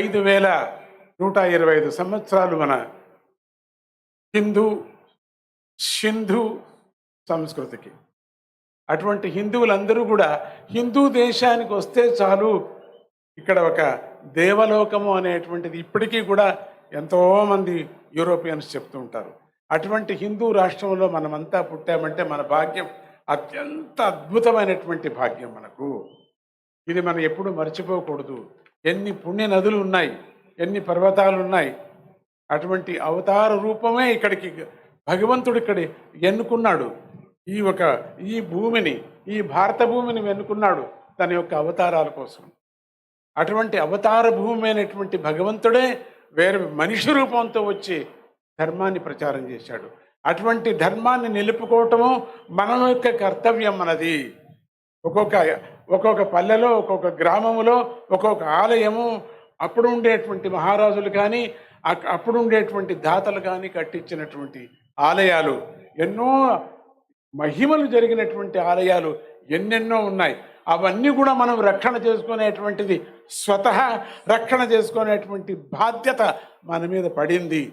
ఐదు వేల నూట ఇరవై ఐదు సంవత్సరాలు మన హిందూ సింధు సంస్కృతికి. అటువంటి హిందువులందరూ కూడా హిందూ దేశానికి వస్తే చాలు ఇక్కడ ఒక దేవలోకము అనేటువంటిది ఇప్పటికీ కూడా ఎంతోమంది యూరోపియన్స్ చెప్తూ ఉంటారు. అటువంటి హిందూ రాష్ట్రంలో మనమంతా పుట్టామంటే మన భాగ్యం అత్యంత అద్భుతమైనటువంటి భాగ్యం మనకు. ఇది మనం ఎప్పుడు మర్చిపోకూడదు. ఎన్ని పుణ్య నదులు ఉన్నాయి ఎన్ని పర్వతాలు ఉన్నాయి అటువంటి అవతార రూపమే ఇక్కడికి భగవంతుడు ఇక్కడ ఎన్నుకున్నాడు. ఈ ఒక ఈ భూమిని ఈ భారత భూమిని ఎన్నుకున్నాడు తన యొక్క అవతారాల కోసం. అటువంటి అవతార భూమి అయినటువంటి భగవంతుడే వేరే మనిషి రూపంతో వచ్చి ధర్మాన్ని ప్రచారం చేశాడు. అటువంటి ధర్మాన్ని నిలుపుకోవటము మన యొక్క కర్తవ్యం మనది. ఒక్కొక్క ఒక్కొక్క పల్లెలో ఒక్కొక్క గ్రామములో ఒక్కొక్క ఆలయము అప్పుడు ఉండేటువంటి మహారాజులు కానీ అప్పుడు ఉండేటువంటి దాతలు కానీ కట్టించినటువంటి ఆలయాలు. ఎన్నో మహిమలు జరిగినటువంటి ఆలయాలు ఎన్నెన్నో ఉన్నాయి. అవన్నీ కూడా మనం రక్షణ చేసుకునేటువంటిది స్వతహా రక్షణ చేసుకునేటువంటి బాధ్యత మన మీద పడింది.